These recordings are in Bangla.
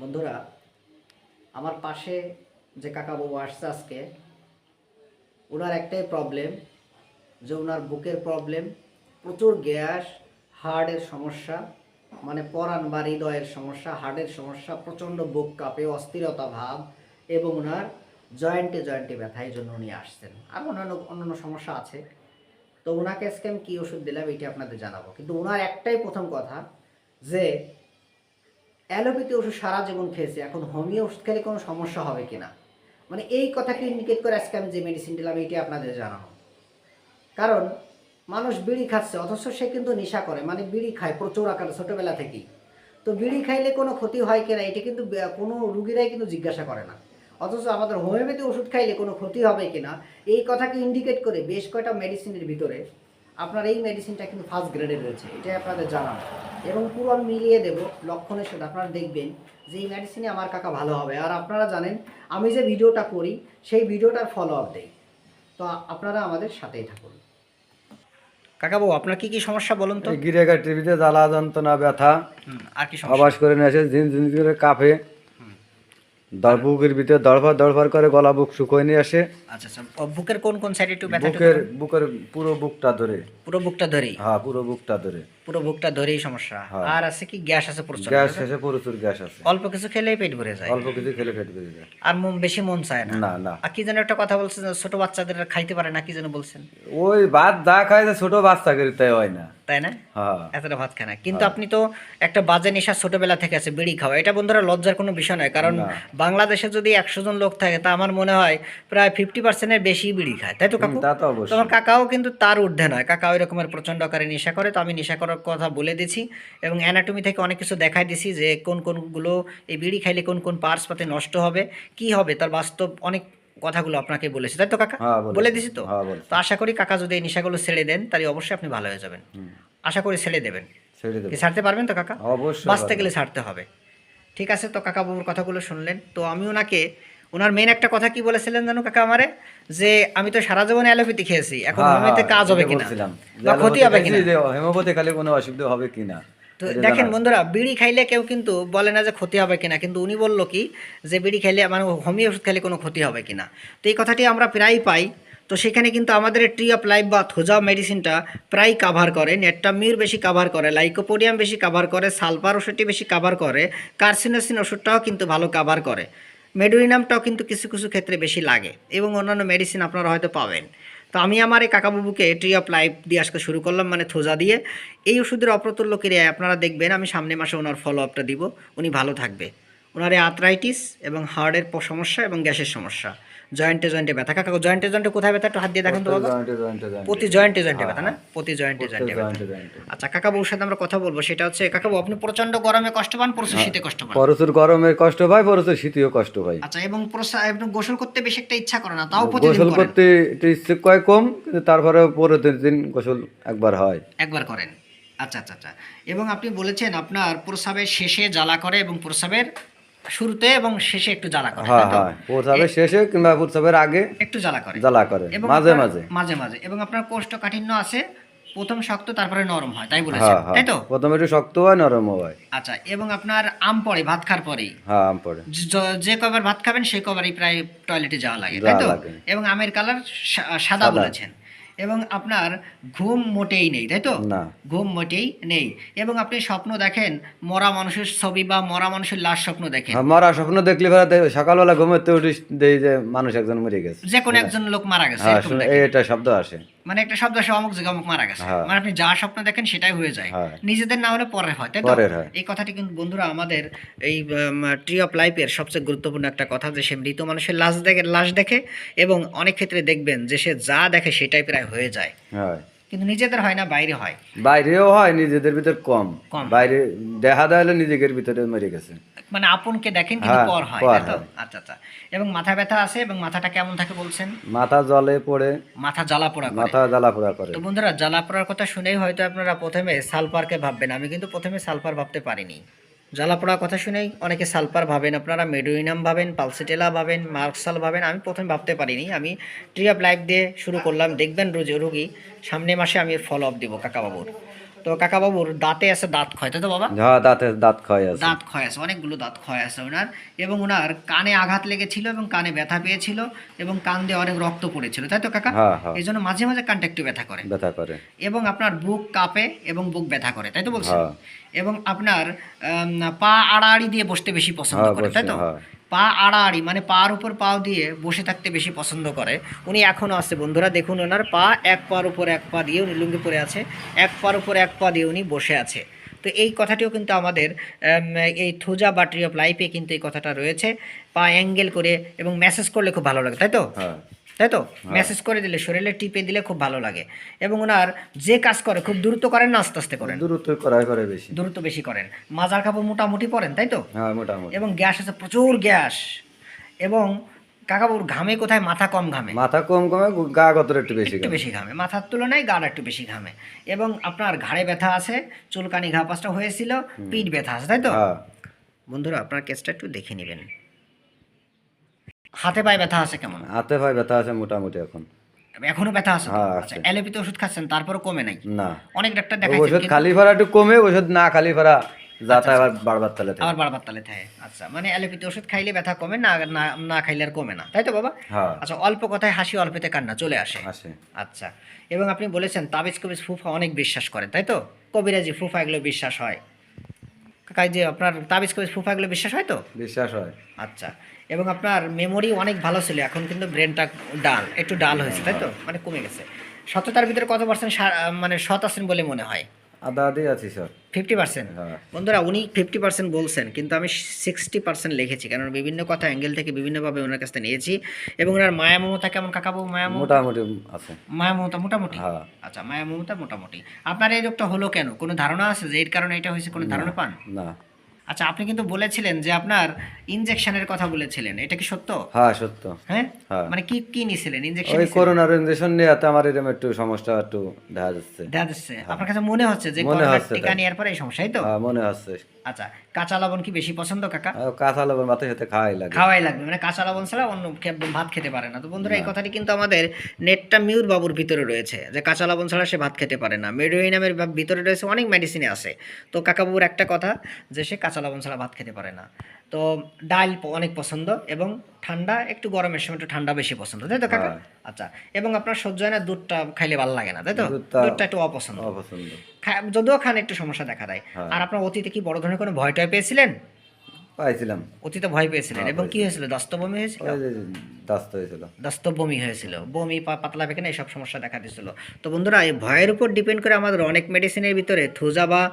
বন্ধুরা, আমার পাশে যে কাকাবাবু আসছে আজকে, ওনার একটাই প্রবলেম যে ওনার বুকের প্রবলেম প্রচুর গ্যাস হার্টের সমস্যা মানে পরাণ বা হৃদয়ের সমস্যা হার্টের সমস্যা, প্রচণ্ড বুক কাঁপে, অস্থিরতা ভাব এবং ওনার জয়েন্টে জয়েন্টে ব্যথা, এই জন্য উনি আসছেন। আর অন্যান্য অন্যান্য সমস্যা আছে। তো ওনাকে আজকে আমি কী ওষুধ দিলাম, এটি আপনাদের জানাব। কিন্তু ওনার একটাই প্রথম কথা, যে অ্যালোপ্যাথি ওষুধ সারা জীবন খেয়েছে, এখন হোমিও ওষুধ খেলে কোনো সমস্যা হবে কিনা? মানে এই কথাকে ইন্ডিকেট করে আজকে আমি যে মেডিসিন দিলাম, এটি আপনাদের জানানো কারণ মানুষ বিড়ি খাচ্ছে, অথচ সে কিন্তু নেশা করে মানে বিড়ি খায় প্রচুর আকারে, ছোটোবেলা থেকেই। তো বিড়ি খাইলে কোনো ক্ষতি হয় কিনা, এটি কিন্তু কোনো রুগীরাই কিন্তু জিজ্ঞাসা করে না। অথচ আমাদের হোমিওপ্যাথি ওষুধ খাইলে কোনো ক্ষতি হবে কিনা, এই কথাকে ইন্ডিকেট করে বেশ কয়টা মেডিসিনের ভিতরে আপনার এই মেডিসিনটা কিন্তু ফার্স্ট গ্রেডে রয়েছে এটাই আপনাদের জানান এবং পুরো আমি মিলিয়ে দেব লক্ষণের সাথে আপনারা দেখবেন যে এই মেডিসিনে আমার কাকা ভালো হবে। আর আপনারা জানেন আমি যে ভিডিওটা করি সেই ভিডিওটার ফলো আপ দেই। তো আপনারা আমাদের সাথেই থাকুন। কাকাবু আপনার কি কি সমস্যা বলুন তো? গিরেগা টিভিতে জ্বালা যন্ত্রণা ব্যথা আর কি আবাস করে নিয়ে আসে ঝিন ঝিন করে কাঁপে। দড় বুকের ভিতরে দড়বার দড়বার করে গলা বুক শুকোয় নিয়ে আসে। আচ্ছা আচ্ছা। বুকের কোন কোন সাইডে একটু ব্যথা বুকের বুকের পুরো বুকটা ধরে। পুরো বুকটা ধরেই? হ্যাঁ পুরো বুকটা ধরে। পুরো বুকটা ধরেই সমস্যা। হ্যাঁ। আর আছে কি? গ্যাস আছে প্রচুর। গ্যাস শেষে প্রচুর গ্যাস আছে। অল্প কিছু খেলেই পেট ভরে যায়। অল্প কিছু খেলে ফেটে বেরিয়ে যায়। আর মন বেশি মন চায় না। না না। আর কি যেন একটা কথা বলছেন ছোট বাচ্চাদের খাইতে পারে না কি যেন বলছেন? ওই ভাত যা খায় ছোট বাচ্চা করে তাই হয় না। তাই না? হ্যাঁ। এতটা ভাত খায় না। কিন্তু আপনি তো একটা বাজে নেশা ছোটবেলা থেকে আছে বিড়ি খাওয়া। এটা বন্ধুরা লজ্জার কোনো বিষয় নয়। কারণ বাংলাদেশে যদি একশো জন লোক থাকে তা আমার মনে হয় প্রায় ফিফটি পার্সেন্টের বেশি বিড়ি খায়। তাই তো কাকু? তোমার কাকাও কিন্তু তার ঊর্ধ্বে নয়। কাকা ওই রকমের প্রচণ্ড আকারে নেশা করে তো আমি নেশা করার কথা বলে দিছি এবং অ্যানাটমি থেকে অনেক কিছু দেখাই দিছি যে কোন কোনগুলো এই বিড়ি খাইলে কোন কোন পার্টস পাতে নষ্ট হবে কি হবে তার বাস্তব অনেক কথাগুলো আপনাকে বলেছি। তাই তো কাকা? হ্যাঁ, বলে দিছি তো? হ্যাঁ, তো আশা করি কাকা যদি এই নেশাগুলো ছেড়ে দেন তাহলে অবশ্যই আপনি ভালো হয়ে যাবেন। আশা করি ছেড়ে দেবেন। কি ছাড়তে পারবেন তো কাকা? অবশ্যই বাঁচতে গেলে ছাড়তে হবে। ঠিক আছে তো কাকা বাবুর কথাগুলো শুনলেন। তো আমি ওনাকে ওনার মেন একটা কথা কি বলেছিলেন জানো কাকা আমারে? যে আমি তো সারা জীবন অ্যালোপ্যাথি খেয়েছি এখন হ্যাঁ, হোমিওতে হ্যাঁ, কাজ হবে কিনা? বা ক্ষতি হবে কিনা? যে হেমোপথি খালি কোনো অসুবিধা হবে কিনা? তো দেখেন বন্ধুরা বিড়ি খাইলে কেউ কিন্তু বলে না যে ক্ষতি হবে কিনা কিন্তু উনি বলল কি যে বিড়ি খাইলে মানে হোমিও ওষুধ খাইলে কোনো ক্ষতি হবে কিনা। তো এই কথাটি আমরা প্রায় পাই। তো সেখানে কিন্তু আমাদের ট্রি অফ লাইফ বা থোজা মেডিসিনটা প্রায় কাভার করে। নেট্টামির বেশি কাভার করে লাইকোপোডিয়াম বেশি কাভার করে সালফার ওষুধটি বেশি কাভার করে কার্সিনোসিন ওষুধটাও কিন্তু ভালো কাভার করে। মেডোরিনামটাও কিন্তু কিছু কিছু ক্ষেত্রে বেশি লাগে এবং অন্যান্য মেডিসিন আপনারা হয়তো পাবেন। তো আমি আমার এই কাকাবাবুকে ট্রি অফ লাইফ দিয়ে আজকে শুরু করলাম মানে থোজা দিয়ে। এই ওষুধের অপ্রতুল্য ক্রিয়ায় আপনারা দেখবেন, আমি সামনে মাসে ওনার ফলো আপটা দিব। উনি ভালো থাকবে। ওনার আর্থ্রাইটিস এবং হার্টের সমস্যা এবং গ্যাসের সমস্যা। জয়েন্টে জয়েন্টে ব্যথা। কাকা জয়েন্টে জয়েন্টে কোথায় ব্যথা? একটু হাত দিয়ে দেখেন তো বাবা। প্রতি জয়েন্টে জয়েন্টে ব্যথা না? প্রতি জয়েন্টে জয়েন্টে ব্যথা। জয়েন্টে। জয়েন্টে। আচ্ছা সাথে আমরা কথা বলব। সেটা হচ্ছে কাকাবাবু আপনি প্রচণ্ড গরমে কষ্ট পান প্রচুর শীতে কষ্ট পান? প্রচুর গরমে কষ্ট পাই প্রচুর শীতেও কষ্ট পাই। আচ্ছা এবং এবং গোসল করতে বেশি একটা ইচ্ছা করে না তাও প্রতিদিন গোসল করতে ইচ্ছে কয় কম কিন্তু তারপরে পরে দিন গোসল একবার হয়। একবার করেন। আচ্ছা আচ্ছা আচ্ছা। এবং আপনি বলেছেন আপনার প্রস্রাবের শেষে জ্বালা করে এবং প্রস্রাবের শুরুতে এবং শেষে একটু জ্বালা করে হ্যাঁ হ্যাঁ। শেষে কিংবা প্রসাবের আগে একটু জ্বালা করে। জ্বালা করে মাঝে মাঝে। মাঝে মাঝে। এবং আপনার কোষ্ঠকাঠিন্য আছে প্রথম শক্ত তারপরে নরম হয় তাই বলেছেন হ্যাঁ হ্যাঁ। তাই তো? প্রথমে একটু শক্ত হয় নরম হয়। আচ্ছা এবং আপনার আম পড়ে ভাত খাওয়ার পরেই? হ্যাঁ আম পড়ে। যে কবার ভাত খাবেন সেই কবারই প্রায় টয়লেটে যাওয়া লাগে তাই তো। এবং আমের কালার সাদা। বলেছেন। এবং আপনার ঘুম মোটেই নেই তাই তো? না। ঘুম মোটেই নেই। এবং আপনি স্বপ্ন দেখেন মরা মানুষের ছবি বা মরা মানুষের লাশ স্বপ্ন দেখেন। মরা স্বপ্ন দেখলে সকালবেলা ঘুমোতে উঠে দেই যে মানুষ একজন মরে গেছে। যে কোনো একজন লোক মারা গেছে হ্যাঁ। এটা শব্দ আসে। মানে একটা শব্দ আসে অমুক জায়গা অমুক মারা গেছে। হ্যাঁ। মানে আপনি যা স্বপ্ন দেখেন সেটাই হয়ে যায়। হ্যাঁ। নিজেদের না হলে পরে হয় তাই তো? এই কথাটি কিন্তু বন্ধুরা আমাদের এই ট্রি অফ লাইফের সবচেয়ে গুরুত্বপূর্ণ একটা কথা যে সে মৃত মানুষের লাশ দেখে লাশ দেখে এবং অনেক ক্ষেত্রে দেখবেন যে সে যা দেখে সেটাই প্রায় হয়ে যায়। হয়। কিন্তু নিজেদের হয় না বাইরে হয়। বাইরেও হয় নিজেদের ভিতর কম। বাইরে দেখা দেয় নিজেদের ভিতরে মরে গেছে। মানে আপনকে দেখেন কিন্তু হ্যাঁ, পর হয়। আচ্ছা আচ্ছা। এবং মাথা ব্যথা আছে এবং মাথাটা কেমন থাকে বলছেন? মাথা জলে পড়ে। মাথা জ্বালা পোড়া করে। মাথা জ্বালা পোড়া করে। তো বন্ধুরা জ্বালা পোড়ার কথা শুনেই হয়তো আপনারা প্রথমে সালফারকে ভাববেন। আমি কিন্তু প্রথমে সালপার ভাবতে পারিনি। জ্বালা পোড়ার কথা শুনেই অনেকে সালপার ভাবেন, আপনারা মেডোইনাম ভাবেন, পালসিটেলা ভাবেন, মার্কসাল ভাবেন, আমি প্রথমে ভাবতে পারিনি। আমি ট্রি অফ লাইফ দিয়ে শুরু করলাম, দেখবেন রোজ রুগী, সামনে মাসে আমি ফলো আপ দেবো, কাকাবাবুর। তো কাকাবাবুর দাঁতে আছে দাঁত ক্ষয় তাই তো বাবা? হ্যাঁ দাঁতে দাঁত ক্ষয় আছে। দাঁত ক্ষয় আছে অনেকগুলো দাঁত ক্ষয় আছে ওনার। এবং ওনার কানে আঘাত লেগেছিল এবং কানে ব্যথা পেয়েছিল এবং কান দিয়ে অনেক রক্ত পড়েছিল তাই তো কাকা? হ্যাঁ হ্যাঁ। এই জন্য মাঝে মাঝে কানটা একটু ব্যথা করে। ব্যথা করে। এবং আপনার বুক কাঁপে এবং বুক ব্যথা করে তাই তো বলছেন? হ্যাঁ। এবং আপনার পা আড়াআড়ি দিয়ে বসতে বেশি পছন্দ করে তাই তো। পা আড়াআড়ি মানে পার উপর পাও দিয়ে বসে থাকতে বেশি পছন্দ করে। উনি এখনও আছে বন্ধুরা দেখুন ওনার পা এক পার উপর এক পা দিয়ে উনি লুঙ্গি পরে আছে এক পার উপর এক পা দিয়ে উনি বসে আছে। তো এই কথাটিও কিন্তু আমাদের আম, এই থুজা বাটারি অফ লাইফে কিন্তু এই কথাটা রয়েছে। পা অ্যাঙ্গেল করে এবং মেসেজ করলে খুব ভালো লাগে তাই তো? হ্যাঁ। তাই তো? মেসেজ করে দিলে শরীরে টিপে দিলে খুব ভালো লাগে। এবং ওনার যে কাজ করে খুব দ্রুত করেন না আস্তে আস্তে করেন? দূরত্ব করাই করে বেশি। দ্রুত বেশি করেন। মাজার কাপড় মোটামুটি পরেন তাই তো? হ্যাঁ মোটামুটি। এবং গ্যাস আছে প্রচুর গ্যাস। এবং কাকাবুর ঘামে কোথায়? মাথা কম ঘামে। মাথা কম ঘামে গা গতর একটু বেশি একটু বেশি ঘামে। মাথার তুলনায় গাড় একটু বেশি ঘামে। এবং আপনার ঘাড়ে ব্যথা আছে চুলকানি ঘা পাঁচটা হয়েছিল পিঠ ব্যথা আছে তাই তো? হ্যাঁ। বন্ধুরা আপনার কেসটা একটু দেখে নেবেন। হাতে পায়ে ব্যথা আছে কেমন? হাতে ভাই ব্যথা আছে মোটামুটি এখন। এখনও ব্যথা আছে? হ্যাঁ, আচ্ছা। অ্যালোপ্যাথি ওষুধ খাচ্ছেন তারপরও কমে নাই? না। অনেক ডাক্তার দেখাইছেন ওষুধ খালি ফারা একটু কমে ওষুধ না খালি ফারা যাতা আবার বারবার তালে থাকে। আবার বারবার তালে থাকে আচ্ছা। মানে অ্যালোপ্যাথি ওষুধ খাইলে ব্যথা কমে না না না খাইলে আর কমে না। তাই তো বাবা? হ্যাঁ। আচ্ছা অল্প কথায় হাসি অল্পতে কান্না চলে আসে। আসে। আচ্ছা। এবং আপনি বলেছেন তাবিজ কবিজ ফুফা অনেক বিশ্বাস করেন তাই তো? কবিরাজি ফুফা এগুলো বিশ্বাস হয়। কাকা এই যে আপনার তাবিজ কবিজ ফুফাগুলো বিশ্বাস হয় তো? বিশ্বাস হয়। আচ্ছা। এবং আপনার মেমোরি অনেক ভালো ছিল এখন কিন্তু ব্রেনটা ডাল একটু ডাল হয়েছে তাই তো? মানে কমে গেছে। সততার ভিতরে কত পার্সেন্ট মানে সৎ আছেন বলে মনে হয়? আদা আদি আছি স্যার। Fifty percent. হ্যাঁ। বন্ধুরা উনি ফিফটি পার্সেন্ট বলছেন কিন্তু আমি সিক্সটি পার্সেন্ট লিখেছি কারণ বিভিন্ন কথা অ্যাঙ্গেল থেকে বিভিন্নভাবে ওনার কাছ থেকে নিয়েছি এবং ওনার মায়া মমতা কেমন? কাকাবো মায়া মোটামুটি আছে। মায়া মমতা মোটামুটি? হ্যাঁ। আচ্ছা মায়া মমতা মোটামুটি। আপনার এই রোগটা হলো কেন? কোনো ধারণা আছে যে এর কারণে এটা হয়েছে? কোনো ধারণা পান? না। আচ্ছা আপনি কিন্তু বলেছিলেন যে আপনার ইনজেকশনের কথা বলেছিলেন। এটা কি সত্য? হ্যাঁ সত্য। হ্যাঁ? হ্যাঁ। মানে কি কি নিছিলেন ইনজেকশন ওই করোনার ইঞ্জেকশন নিয়ে এত আমার এরকম একটু সমস্যা একটু দেখা যাচ্ছে। দেখা যাচ্ছে। আপনার কাছে মনে হচ্ছে যে করোনার টিকা। নেওয়ার পরে এই সমস্যাই তো? হ্যাঁ মনে হচ্ছে। আচ্ছা কাঁচা লবণ কি বেশি পছন্দ কাকা? কাঁচা লবণ মাথায় সাথে খাওয়াই লাগে। খাওয়াই লাগবে মানে কাঁচা লবণ ছাড়া অন্য ভাত খেতে পারে না। তো বন্ধুরা এই কথাটি কিন্তু আমাদের নেটটা মিউর বাবুর ভিতরে রয়েছে যে কাঁচা লবণ ছাড়া সে ভাত খেতে পারে না। মেডোইনামের ভিতরে রয়েছে অনেক মেডিসিনে আছে। তো কাকাবুর একটা কথা যে সে কাঁচা লবণ ছাড়া ভাত খেতে পারে না। তো ডাল অনেক পছন্দ এবং ঠান্ডা একটু গরমের সময় একটু ঠান্ডা বেশি পছন্দ। তাই তো কাকা। আচ্ছা এবং আপনার সহ্য হয় না দুধটা খাইলে ভালো লাগে না তাই তো? দুধটা- একটু অপছন্দ। অপছন্দ। যদিও খান একটু সমস্যা দেখা দেয়। আর আপনার অতীতে কি বড় ধরনের কোনো ভয় টয় পেয়েছিলেন? পাইছিলাম। অতীতে ভয় পেয়েছিলেন। হ্যাঁ, এবং কি হয়েছিল? দস্তবমি হয়েছিল? দাস্ত হয়েছিল। দস্ত বমি হয়েছিল। বমি পাতলা পেকে এইসব সমস্যা দেখা দিয়েছিল তো বন্ধুরা এই ভয়ের উপর ডিপেন্ড করে আমাদের অনেক মেডিসিনের ভিতরে থুজা বা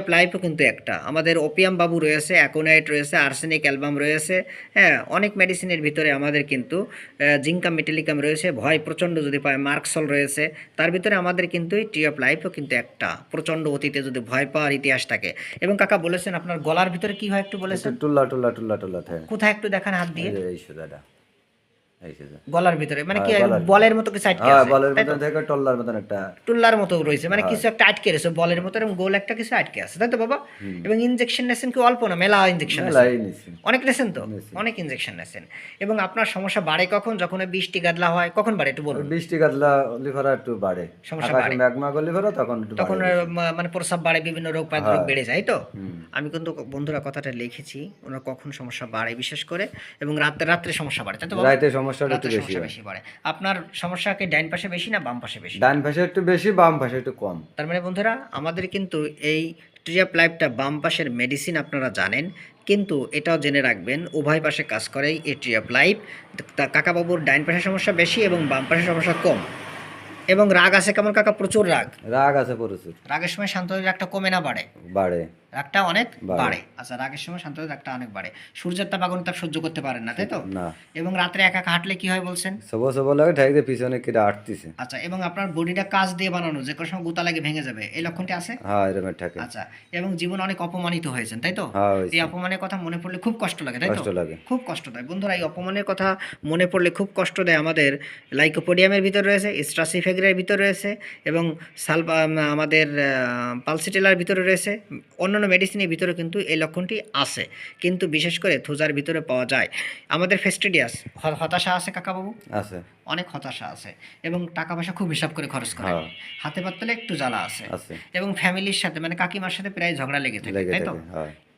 অফ লাইফও কিন্তু একটা। আমাদের ওপিয়াম বাবু রয়েছে অ্যাকোনাইট রয়েছে আর্সেনিক অ্যালবাম রয়েছে হ্যাঁ অনেক মেডিসিনের ভিতরে আমাদের কিন্তু জিঙ্কাম মেটেলিকাম রয়েছে ভয় প্রচণ্ড যদি পায় মার্কসল রয়েছে তার ভিতরে আমাদের কিন্তু এই ট্রি অফ লাইফও কিন্তু একটা প্রচণ্ড অতীতে যদি ভয় পাওয়ার ইতিহাস থাকে। এবং কাকা বলেছেন আপনার গলার ভিতরে কি হয় একটু বলেছেন? টুল্লা টুল্লা টুল্লা টুল্লা কোথায় একটু দেখান হাত দিয়ে। এই যে এই সোজাটা এই সোজা গলার ভিতরে মানে কি হ্যাঁ, বলের মতো কিছু আটকে হ্যাঁ আছে? বলের? মতন থেকে টল্লার মতন একটা। টুল্লার মতো রয়েছে মানে হ্যাঁ। কিছু একটা আটকে রয়েছে বলের মতো এবং গোল একটা কিছু আটকে আছে তাই তো বাবা? এবং ইনজেকশন নেছেন কি অল্প না মেলা ইনজেকশন অনেক নেছেন তো? অনেক ইনজেকশন নেছেন এবং আপনার সমস্যা বাড়ে কখন? যখন বৃষ্টি গাদলা হয় কখন বাড়ে একটু বলুন? বৃষ্টি কাতলা লিভারা একটু বাড়ে। সমস্যা বাড়ে। ম্যাগমা লিভারা তখন তখন মানে প্রস্রাব বাড়ে বিভিন্ন রোগ পায় রোগ। বেড়ে যায় তো? আমি কিন্তু বন্ধুরা কথাটা লিখেছি ওনার কখন সমস্যা বাড়ে বিশেষ করে এবং রাতে রাত্রে সমস্যা বাড়ে তাই তো বাবা? সমস্যাটা একটু বেশি সমস্যা হয়। বেশি বাড়ে আপনার সমস্যা কি ডাইন পাশে বেশি না বাম পাশে বেশি? ডান পাশে একটু বেশি বাম পাশে একটু কম। তার মানে বন্ধুরা আমাদের কিন্তু এই ট্রিয়াপ লাইফটা বাম পাশের মেডিসিন আপনারা জানেন কিন্তু এটাও জেনে রাখবেন উভয় পাশে কাজ করে এই ট্রিয়াপ লাইফ কাকাবাবুর ডাইন পাশের সমস্যা বেশি এবং বাম পাশের সমস্যা কম। এবং রাগ আছে কেমন কাকা? প্রচুর রাগ। রাগ আছে প্রচুর। রাগের সময় শান্ত রাগটা কমে না বাড়ে? বাড়ে। রাগটা অনেক বাড়ে। আচ্ছা রাগের সময় শান্ত রাগটা অনেক বাড়ে। সূর্যের তাপ আগুন তাপ সহ্য করতে পারেন না তাই তো? না। এবং রাত্রে একা একা হাঁটলে কি হয় বলছেন? সবো সবো লাগে ঠাইতে পিছনে কেটে আটতিছে আচ্ছা এবং আপনার বডিটা কাজ দিয়ে বানানো যে কোনো সময় গুতা লাগে ভেঙে যাবে। এই লক্ষণটি আছে? হ্যাঁ এরকম ঠাকে আচ্ছা এবং জীবন অনেক অপমানিত হয়েছেন তাই তো? হ্যাঁ এই অপমানের কথা মনে পড়লে খুব কষ্ট লাগে তাই তো? কষ্ট লাগে। খুব কষ্ট দেয়। বন্ধুরা এই অপমানের কথা মনে পড়লে খুব কষ্ট দেয় আমাদের লাইকোপোডিয়ামের ভিতর রয়েছে স্ট্রাসিফেগ্রের ভিতর রয়েছে এবং সাল আমাদের পালসিটেলার ভিতরে রয়েছে অন্যান্য মেডিসিনের ভিতরে কিন্তু এই লক্ষণটি আছে। কিন্তু বিশেষ করে থুজার ভিতরে পাওয়া যায়। আমাদের ফেস্টিডিয়াস হতাশা আছে কাকাবাবু? আছে। অনেক হতাশা আছে। এবং টাকা পয়সা খুব হিসাব করে খরচ করে। হ্যাঁ। হাতে পাতলে একটু জ্বালা আছে। আছে। এবং ফ্যামিলির সাথে মানে কাকিমার সাথে প্রায় ঝগড়া লেগে থাকে তাই তো?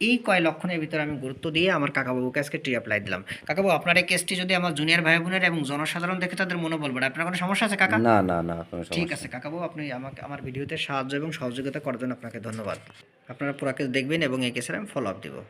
এই কয় লক্ষণের ভিতরে আমি গুরুত্ব দিয়ে আমার কাকাবাবুকে আজকে টি অ্যাপ্লাই দিলাম। কাকাবাবু আপনার এই কেসটি যদি আমার জুনিয়র ভাই বোনের এবং জনসাধারণ দেখে তাদের মনোবল বাড়ে আপনার কোনো সমস্যা আছে কাকা? না না না ঠিক আছে কাকাবাবু আপনি আমাকে আমার ভিডিওতে সাহায্য এবং সহযোগিতা করার জন্য আপনাকে ধন্যবাদ। আপনারা পুরো দেখবেন এবং একে কেসের আমি ফলো আপ দেবো।